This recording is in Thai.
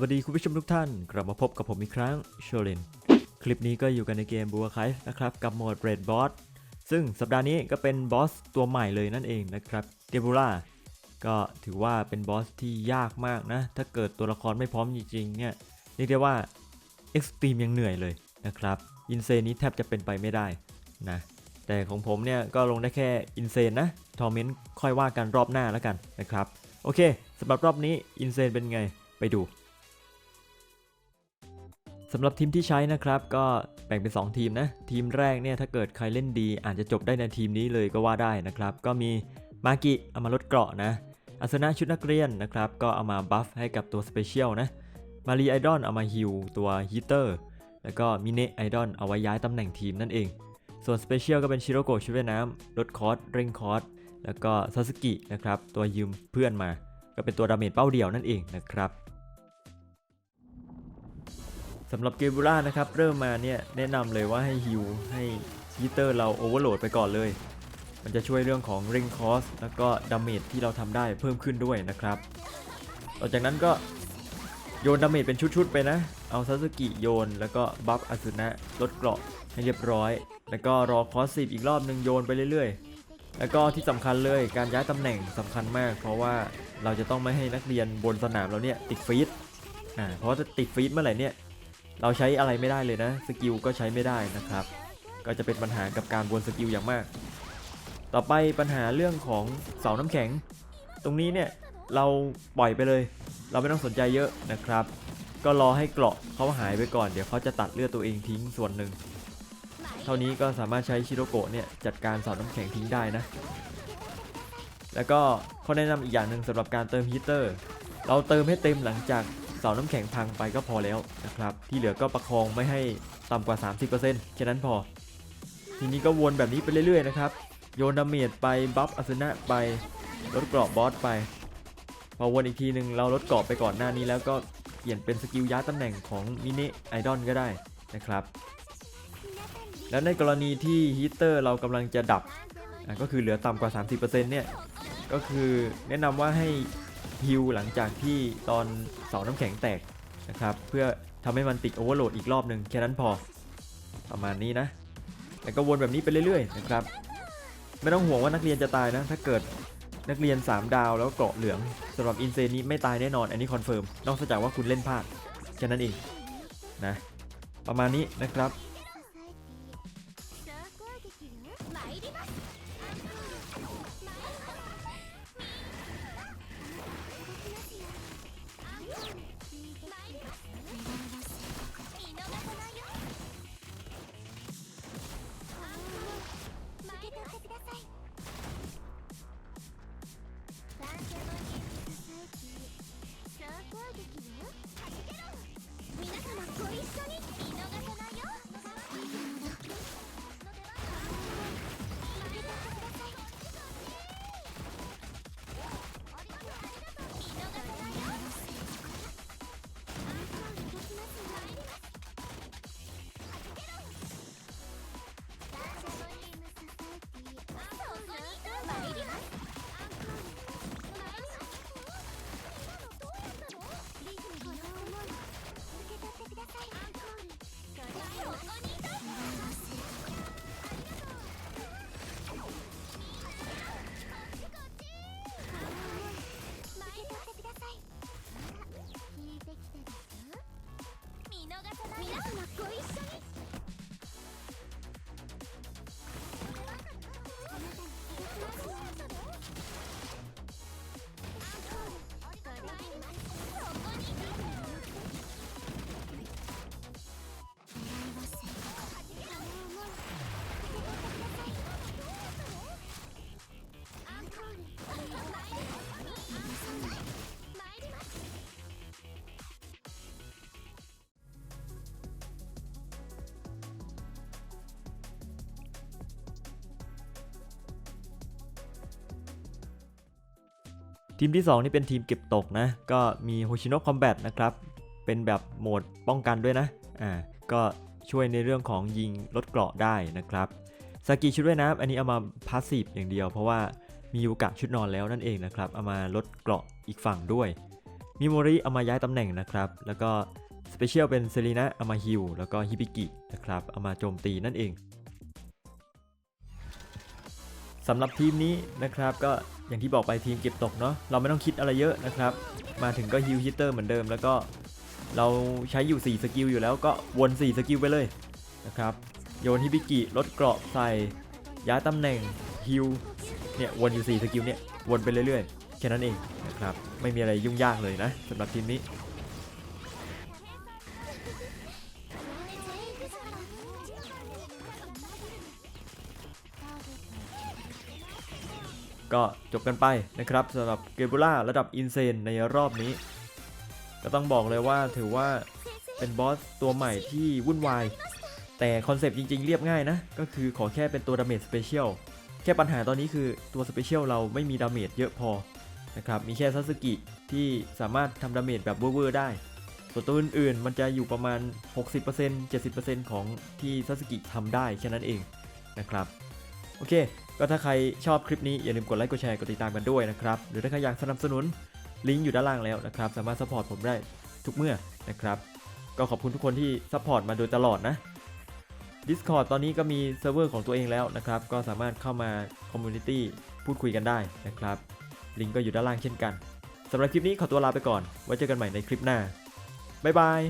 วัสดีคุณผู้ชมทุกท่าน กลับมาพบกับผมอีกครั้งโชเลนคลิปนี้ก็อยู่กันในเกมบัวไคฟ์นะครับ กับโหมดเรดบอสซึ่งสัปดาห์นี้ก็เป็นบอสตัวใหม่เลยนั่นเองนะครับเดบูล่าก็ถือว่าเป็นบอสที่ยากมากนะ ถ้าเกิดตัวละครไม่พร้อมจริงๆเนี่ยเรียกได้ว่าเอ็กซ์ตรีมยังเหนื่อยเลยนะครับอินเซนนี้แทบจะเป็นไปไม่ได้นะแต่ของผมเนี่ยก็ลงได้แค่อินเซนนะทอร์เมนต์ค่อยว่ากันรอบหน้าแล้วกันนะครับโอเคสำหรับรอบนี้อินเซนเป็นไงไปดูำหรับทีมที่ใช้นะครับ ก็แบ่งเป็น 2 ทีมนะ ทีมแรกเนี่ยถ้าเกิดใครเล่นดี อาจจะจบได้ในทีมนี้เลยก็ว่าได้นะครับ ก็มีมากิเอามาลดเกราะนะอาสนะชุดนักเรียนนะครับ ก็เอามาบัฟให้กับตัวสเปเชียลนะมารีไอดอลเอามาฮิลตัวฮีเตอร์แล้วก็มิเนไอดอลเอาไว้ย้ายตำแหน่งทีมนั่นเอง ส่วนสเปเชียลก็เป็นชิโรโกะชุดว่ายน้ำลดคอร์สเร่งคอร์สแล้วก็ซาสึกินะครับตัวยืมเพื่อนมา ก็เป็นตัวดาเมจเป้าเดียวนั่นเองนะครับำหรับเกบูล่านะครับเริ่มมาเนี่ยแนะนำเลยว่าให้ฮิวให้ฮีเตอร์เราโอเวอร์โหลดไปก่อนเลย มันจะช่วยเรื่องของ Ring Cost แล้วก็ดาเมจที่เราทำได้เพิ่มขึ้นด้วยนะครับต่อจากนั้นก็โยนดาเมจเป็นชุดๆไปนะ เอาซาสึกิโยน แล้วก็บัฟอสุนะลดเกราะให้เรียบร้อย แล้วก็รอคอสสิบอีกรอบหนึ่งโยนไปเรื่อยๆ แล้วก็ที่สำคัญเลยการย้ายตำแหน่งสำคัญมาก เพราะว่าเราจะต้องไม่ให้นักเรียนบนสนามเราเนี่ยติดฟีดอ่าเพราะว่าถ้าติดฟีดเมื่อไหร่เนี่ย เราใช้อะไรไม่ได้เลยนะ สกิลก็ใช้ไม่ได้นะครับ ก็จะเป็นปัญหากับการวนสกิลอย่างมาก ต่อไปปัญหาเรื่องของเสาน้ำแข็ง ตรงนี้เนี่ยเราปล่อยไปเลย เราไม่ต้องสนใจเยอะนะครับ ก็รอให้เกราะเขาหายไปก่อน เดี๋ยวเขาจะตัดเลือดตัวเองทิ้งส่วนหนึ่ง เท่านี้ก็สามารถใช้ชิโรโกะเนี่ยจัดการเสาน้ำแข็งทิ้งได้นะ แล้วก็ข้อแนะนำอีกอย่างหนึ่งสำหรับการเติมฮีเตอร์ เราเติมให้เต็มหลังจาก เสาน้ำแข็งพังไปก็พอแล้วนะครับ ที่เหลือก็ประคองไม่ให้ต่ำกว่า 30%แค่นั้นพอ ทีนี้ก็วนแบบนี้ไปเรื่อยๆนะครับ โยนดาเมจไปบัฟอาสนะไปลดเกราะบอสไปพอวนอีกทีหนึ่งเราลดเกราะไปก่อนหน้านี้แล้วก็เปลี่ยนเป็นสกิลย้ายตำแหน่งของมินิไอดอลก็ได้นะครับ แล้วในกรณีที่ฮีเตอร์เรากำลังจะดับก็คือเหลือต่ำกว่า 30%เนี่ยก็คือแนะนำว่าให้ ฮิลหลังจากที่ตอนเสาน้ำแข็งแตกนะครับ เพื่อทำให้มันติดโอเวอร์โหลดอีกรอบหนึ่งแค่นั้นพอ ประมาณนี้นะแล้วก็วนแบบนี้ไปเรื่อยๆนะครับ ไม่ต้องห่วงว่านักเรียนจะตายนะ ถ้าเกิดนักเรียน 3 ดาวแล้วเกราะเหลืองสำหรับอินเซนี้ไม่ตายแน่นอนอันนี้คอนเฟิร์มนอกจากว่าคุณเล่นพลาดแค่นั้นเองนะประมาณนี้นะครับ ทีมที่ 2 นี่เป็นทีมเก็บตกนะ ก็มีโฮชิโนะคอมแบทนะครับ เป็นแบบโหมดป้องกันด้วยนะ อ่า ก็ช่วยในเรื่องของยิงลดเกราะได้นะครับสกิชุดว่ายน้ำอันนี้เอามาพาสซีฟอย่างเดียว เพราะว่ามียูกะชุดนอนแล้วนั่นเองนะครับ เอามาลดเกราะอีกฝั่งด้วย มิโมริเอามาย้ายตำแหน่งนะครับ แล้วก็สเปเชียลเป็นเซรีนะเอามาฮิลแล้วก็ฮิบิกินะครับ เอามาโจมตีนั่นเองสำหรับทีมนี้นะครับก็ อย่างที่บอกไปทีมเก็บตกเนาะเราไม่ต้องคิดอะไรเยอะนะครับ มาถึงก็ฮิลฮิตเตอร์เหมือนเดิม แล้วก็เราใช้อยู่ 4 สกิลอยู่แล้วก็วน 4 สกิลไปเลยนะครับ โยนฮิบิกิลดเกราะใส่ ย้ายตำแหน่งฮิลเนี่ยวนอยู่ 4 สกิลเนี่ยวนไปเรื่อยๆแค่นั้นเองนะครับ ไม่มีอะไรยุ่งยากเลยนะสำหรับทีมนี้ ก็จบกันไปนะครับสำหรับเกบูล่าระดับอินเซนในรอบนี้ ก็ต้องบอกเลยว่าถือว่าเป็นบอสตัวใหม่ที่วุ่นวาย แต่คอนเซปต์จริงๆ เรียบง่ายนะ ก็คือขอแค่เป็นตัวดาเมจสเปเชียลแค่ปัญหาตอนนี้คือตัวสเปเชียลเราไม่มีดาเมจเยอะพอนะครับมีแค่ซัสกิที่สามารถทำดาเมจแบบเวอร์ๆได้ส่วนตัวอื่นๆ มันจะอยู่ประมาณ 60% 70%ของที่ซัสกิทำได้แค่นั้นเองนะครับ โอเค ก็ถ้าใครชอบคลิปนี้อย่าลืมกดไลค์กดแชร์กดติดตามกันด้วยนะครับ หรือถ้าใครอยากสนับสนุนลิงก์อยู่ด้านล่างแล้วนะครับ สามารถซัพพอร์ตผมได้ทุกเมื่อนะครับ ก็ขอบคุณทุกคนที่ซัพพอร์ตมาโดยตลอดนะ Discord ตอนนี้ก็มีเซิร์ฟเวอร์ของตัวเองแล้วนะครับ ก็สามารถเข้ามาคอมมูนิตี้พูดคุยกันได้นะครับ ลิงก์ก็อยู่ด้านล่างเช่นกันสำหรับคลิปนี้ขอตัวลาไปก่อน ไว้เจอกันใหม่ในคลิปหน้า บ๊ายบาย